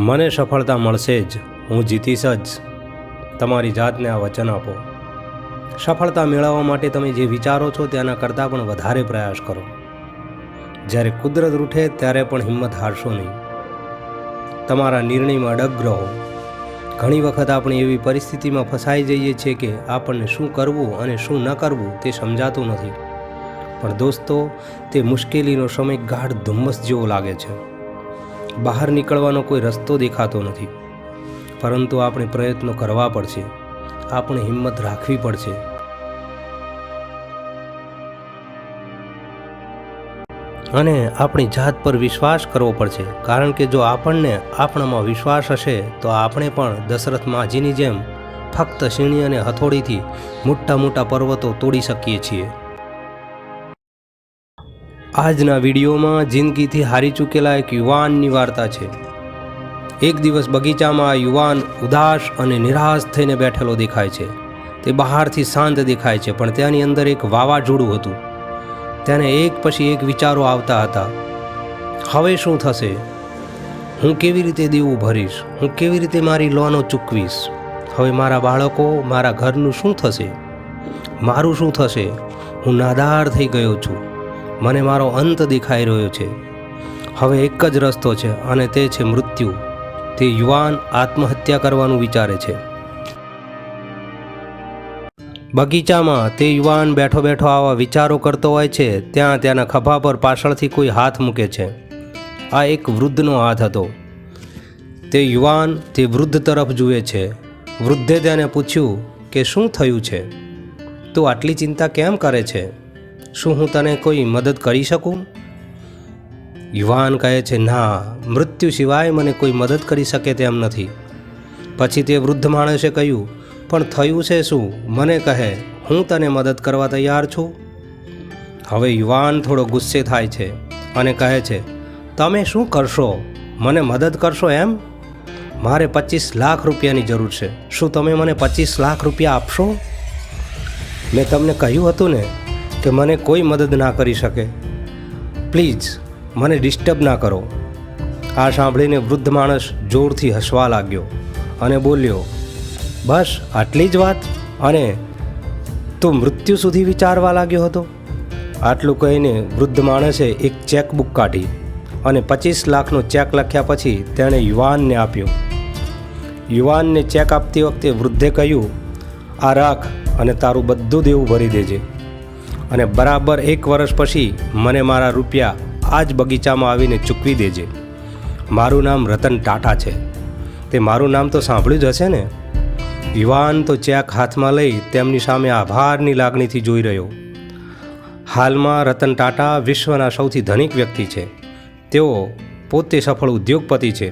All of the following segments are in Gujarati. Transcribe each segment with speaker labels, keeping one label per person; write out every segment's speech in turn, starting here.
Speaker 1: મને સફળતા મળશે જ. હું જીતીશ જ. તમારી જાતને આ વચન આપો. સફળતા મેળવવા માટે તમે જે વિચારો છો તેના કરતાં પણ વધારે પ્રયાસ કરો. જ્યારે કુદરત રૂઠે ત્યારે પણ હિંમત હારશો નહીં. તમારા નિર્ણયમાં અડગ રહો. ઘણી વખત આપણે એવી પરિસ્થિતિમાં ફસાઈ જઈએ છીએ કે આપણને શું કરવું અને શું ન કરવું તે સમજાતું નથી. પણ દોસ્તો, તે મુશ્કેલીનો સમય ગાઢ ધુમ્મસ જેવો લાગે છે. બહાર નીકળવાનો કોઈ રસ્તો દેખાતો નથી. પરંતુ આપણે પ્રયત્નો કરવા પડશે. આપણે હિંમત રાખવી પડશે. અને આપણી જાત પર વિશ્વાસ કરવો પડશે. કારણ કે જો આપણને આપણામાં વિશ્વાસ હશે, તો આપણે પણ દશરથ માજીની જેમ ફક્ત સીણી અને હથોડીથી મોટા મોટા પર્વતો તોડી શકીએ છીએ. આજના વિડીયોમાં જિંદગીથી હારી ચૂકેલા એક યુવાનની વાર્તા છે. એક દિવસ બગીચામાં આ યુવાન ઉદાસ અને નિરાશ થઈને બેઠેલો દેખાય છે. તે બહારથી શાંત દેખાય છે, પણ તેની અંદર એક વાવાઝોડું હતું. તેને એક પછી એક વિચારો આવતા હતા. હવે શું થશે? હું કેવી રીતે દેવું ભરીશ? હું કેવી રીતે મારી લોનો ચૂકવીશ? હવે મારા બાળકો, મારા ઘરનું શું થશે? મારું શું થશે? હું નાદાર થઈ ગયો છું. મને મારો અંત દેખાઈ રહ્યો છે. હવે એક જ રસ્તો છે અને તે છે મૃત્યુ. તે યુવાન આત્મહત્યા કરવાનું વિચારે છે. બગીચામાં તે યુવાન બેઠો બેઠો આવા વિચારો કરતો હોય છે, ત્યાં તેના ખભા પર પાછળથી કોઈ હાથ મૂકે છે. આ એક વૃદ્ધનો હાથ હતો. તે યુવાન તે વૃદ્ધ તરફ જુએ છે. વૃદ્ધે તેને પૂછ્યું કે શું થયું છે? તું આટલી ચિંતા કેમ કરે છે? શું હું તને કોઈ મદદ કરી શકું? યુવાન કહે છે, ના, મૃત્યુ સિવાય મને કોઈ મદદ કરી શકે તેમ નથી. પછી તે વૃદ્ધ માણસે કહ્યું, પણ થયું છે શું? મને કહે, હું તને મદદ કરવા તૈયાર છું. હવે યુવાન થોડો ગુસ્સે થાય છે અને કહે છે, તમે શું કરશો? મને મદદ કરશો એમ? મારે પચીસ લાખ રૂપિયાની જરૂર છે. શું તમે મને પચીસ લાખ રૂપિયા આપશો? મેં તમને કહ્યું હતું ને કે મને કોઈ મદદ ના કરી શકે. પ્લીઝ મને ડિસ્ટર્બ ના કરો. આ સાંભળીને વૃદ્ધ માણસ જોરથી હસવા લાગ્યો અને બોલ્યો, બસ, આટલી જ વાત? અને તું મૃત્યુ સુધી વિચારવા લાગ્યો હતો? આટલું કહીને વૃદ્ધ માણસે એક ચેકબુક કાઢી અને પચીસ લાખનો ચેક લખ્યા પછી તેણે યુવાનને આપ્યો. યુવાનને ચેક આપતી વખતે વૃદ્ધે કહ્યું, આ રાખ અને તારું બધું દેવું ભરી દેજે. અને બરાબર એક વર્ષ પછી મને મારા રૂપિયા આ જ બગીચામાં આવીને ચૂકવી દેજે. મારું નામ રતન ટાટા છે. તે મારું નામ તો સાંભળ્યું જ હશે ને? યુવાન તો ચેક હાથમાં લઈ તેમની સામે આભારની લાગણીથી જોઈ રહ્યો. હાલમાં રતન ટાટા વિશ્વના સૌથી ધનિક વ્યક્તિ છે. તેઓ પોતે સફળ ઉદ્યોગપતિ છે.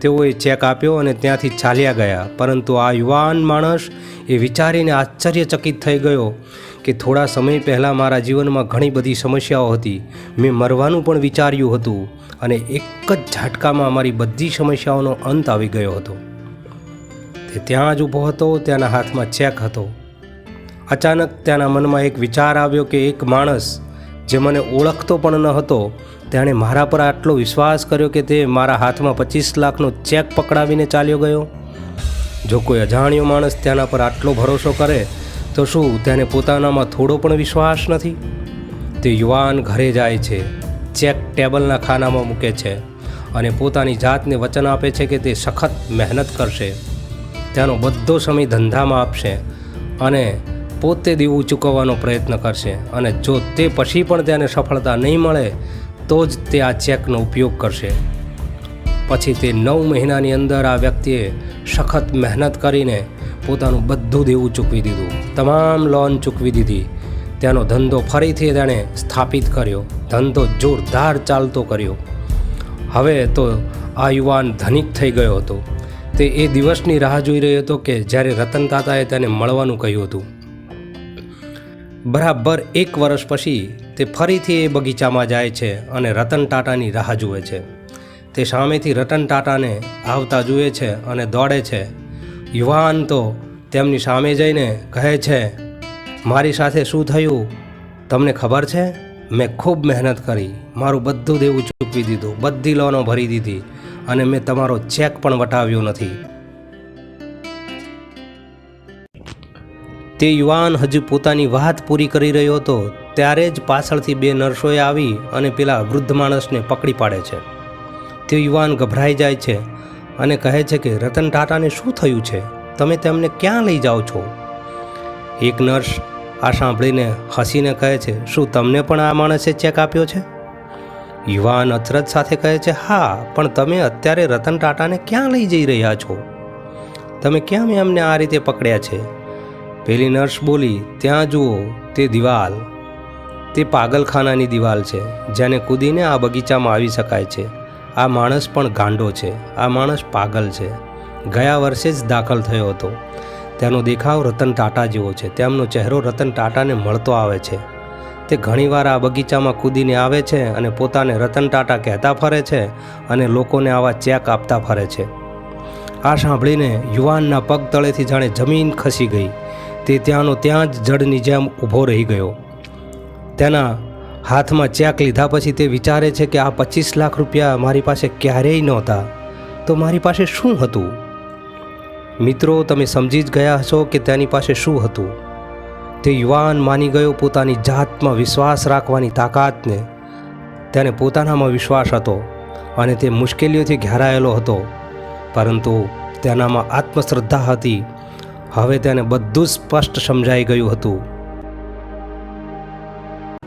Speaker 1: તેઓએ ચેક આપ્યો અને ત્યાંથી ચાલ્યા ગયા, પરંતુ આ યુવાન માણસ એ વિચારીને આશ્ચર્યચકિત થઈ ગયો કે થોડા સમય પહેલાં મારા જીવનમાં ઘણી બધી સમસ્યાઓ હતી. મેં મરવાનું પણ વિચાર્યું હતું અને એક જ ઝાટકામાં મારી બધી સમસ્યાઓનો અંત આવી ગયો હતો. તે ત્યાં જ ઊભો હતો તેના હાથમાં ચેક હતો. અચાનક તેના મનમાં એક વિચાર આવ્યો કે એક માણસ જે મને ઓળખતો પણ ન હતો, તેણે મારા પર આટલો વિશ્વાસ કર્યો કે તે મારા હાથમાં પચીસ લાખનો ચેક પકડાવીને ચાલ્યો ગયો. જો કોઈ અજાણ્યો માણસ તેના પર આટલો ભરોસો કરે તો શું તેને પોતાનામાં થોડો પણ વિશ્વાસ નથી? તે યુવાન ઘરે જાય છે, ચેક ટેબલના ખાનામાં મૂકે છે અને પોતાની જાતને વચન આપે છે કે તે સખત મહેનત કરશે. તેનો બધો સમય ધંધામાં આપશે અને પોતે દેવું ચૂકવવાનો પ્રયત્ન કરશે અને જો તે પછી પણ તેને સફળતા નહીં મળે, તો જ તે આ ચેકનો ઉપયોગ કરશે. પછી તે નવ મહિનાની અંદર આ વ્યક્તિએ સખત મહેનત કરીને પોતાનું બધું દેવું ચૂકવી દીધું. તમામ લોન ચૂકવી દીધી. તેનો ધંધો ફરીથી તેણે સ્થાપિત કર્યો. ધંધો જોરદાર ચાલતો કર્યો. હવે તો આ યુવાન ધનિક થઈ ગયો હતો. તે એ દિવસની રાહ જોઈ રહ્યો હતો કે જ્યારે રતન તાતાએ તેને મળવાનું કહ્યું હતું. બરાબર એક વર્ષ પછી તે ફરીથી એ બગીચામાં જાય છે અને રતન ટાટાની રાહ જુએ છે. તે સામેથી રતન ટાટાને આવતા જુએ છે અને દોડે છે. યુવાન તો તેમની સામે જઈને કહે છે, મારી સાથે શું થયું? તમને ખબર છે? મેં ખૂબ મહેનત કરી. મારું બધું દેવું ચૂકવી દીધું. બધી લોનો ભરી દીધી અને મેં તમારો ચેક પણ વટાવ્યો નથી. તે યુવાન હજુ પોતાની વાત પૂરી કરી રહ્યો હતો, ત્યારે જ પાછળથી બે નર્સોએ આવી અને પેલા વૃદ્ધ માણસને પકડી પાડે છે. તે યુવાન ગભરાઈ જાય છે અને કહે છે કે, રતન ટાટાને શું થયું છે? તમે તેમને ક્યાં લઈ જાઓ છો? એક નર્સ આ સાંભળીને હસીને કહે છે, શું તમને પણ આ માણસે ચેક આપ્યો છે? યુવાન અચરજ સાથે કહે છે, હા, પણ તમે અત્યારે રતન ટાટાને ક્યાં લઈ જઈ રહ્યા છો? તમે કેમ એમને આ રીતે પકડ્યા છે? પેલી નર્સ બોલી, ત્યાં જુઓ, તે દિવાલ. તે પાગલખાનાની દિવાલ છે, જેને કૂદીને આ બગીચામાં આવી શકાય છે. આ માણસ પણ ગાંડો છે. આ માણસ પાગલ છે. ગયા વર્ષે જ દાખલ થયો હતો. તેનો દેખાવ રતન ટાટા જેવો છે. તેમનો ચહેરો રતન ટાટાને મળતો આવે છે. તે ઘણીવાર આ બગીચામાં કૂદીને આવે છે અને પોતાને રતન ટાટા કહેતા ફરે છે અને લોકોને આવા ચેક આપતા ફરે છે. આ સાંભળીને યુવાનના પગ તળેથી જાણે જમીન ખસી ગઈ. તે ત્યાંનો ત્યાં જ જડની જેમ ઊભો રહી ગયો. તેના હાથમાં ચેક લીધા પછી તે વિચારે છે કે આ પચીસ લાખ રૂપિયા મારી પાસે ક્યારેય નહોતા. તો મારી પાસે શું હતું? મિત્રો, તમે સમજી જ ગયા હશો કે તેની પાસે શું હતું. તે યુવાન માની ગયો પોતાની જાતમાં વિશ્વાસ રાખવાની તાકાતને. તેને પોતાનામાં વિશ્વાસ હતો અને તે મુશ્કેલીઓથી ઘેરાયેલો હતો. પરંતુ તેનામાં આત્મશ્રદ્ધા હતી. હવે તેને બધું સ્પષ્ટ સમજાઈ ગયું હતું.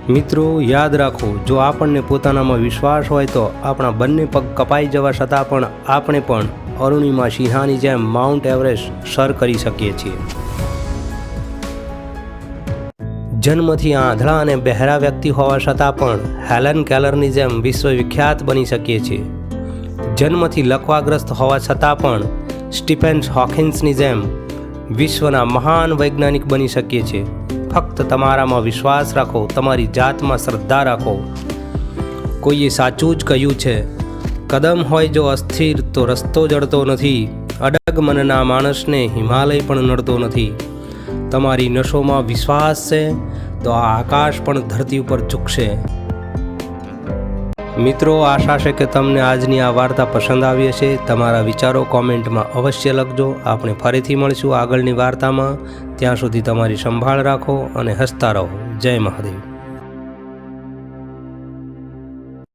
Speaker 1: મિત્રો, યાદ રાખો, જો આપણને પોતાનામાં વિશ્વાસ હોય તો આપણા બંને પગ કપાઈ જવા છતાં પણ આપણે પણ અરુણિમા સિંહાની જેમ માઉન્ટ એવરેસ્ટ સર કરી શકીએ છીએ. જન્મથી આંધળા અને બહેરા વ્યક્તિ હોવા છતાં પણ હેલન કેલરની જેમ વિશ્વવિખ્યાત બની શકીએ છીએ. જન્મથી લકવાગ્રસ્ત હોવા છતાં પણ સ્ટીફેન્સ હોકિન્સની જેમ વિશ્વના મહાન વૈજ્ઞાનિક બની શકીએ છીએ. ફક્ત તમારામાં વિશ્વાસ રાખો, તમારી જાતમાં શ્રદ્ધા રાખો. કોઈએ સાચું જ કહ્યું છે કદમ હોય જો અસ્થિર, તો રસ્તો જડતો નથી. અડગ મનના માણસને હિમાલય પણ નડતો નથી. તમારી નશોમાં વિશ્વાસ છે, તો આ આકાશ પણ ધરતી ઉપર ઝૂકશે. મિત્રો, આશા છે કે તમને આજની આ વાર્તા પસંદ આવી હશે. તમારા વિચારો કોમેન્ટમાં અવશ્ય લખજો. આપણે ફરીથી મળીશું આગળની વાર્તામાં. ત્યાં સુધી તમારી સંભાળ રાખો અને હસતા રહો. જય મહાદેવ.